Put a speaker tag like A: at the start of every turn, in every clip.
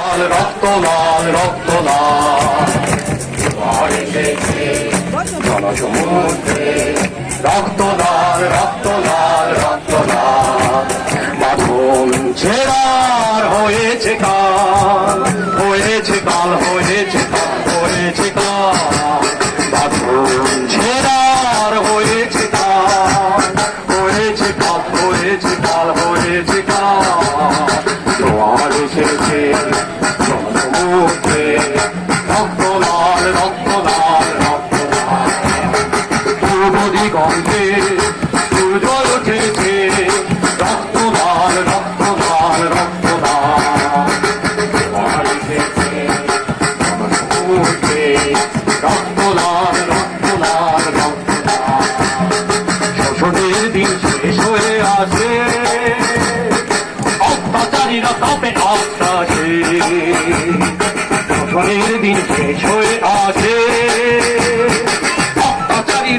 A: লাল রক্ত রক্ত রক্ত রক্ত হয়েছে কাল হয়েছে কাল হয়েছে কাল হয়েছে কাল লাল জোয়ার এসেছে জনসমুদ্রে রক্ত লাল রক্ত লাল রক্ত লাল শোষণের দিন শেষ হয়ে আসে। অত্যাচারীরা তবে আশ্বাসে শোষণের দিন শেষ হয়ে আসে।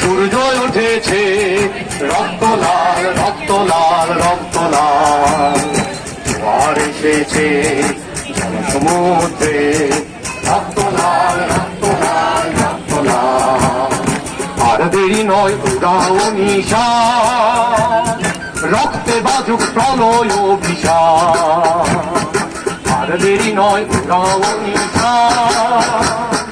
A: সূর্য উঠেছে রক্ত লাল রক্ত লাল রক্ত লাল জোয়ার এসেছে জনসমুদ্রে রক্ত লাল রক্ত লাল রক্ত লাল আর দেরি নয়, উদাও নিশান, রক্তে বাজুক প্রলয় অভিশান আর দেরি নয় নিশান রক্তে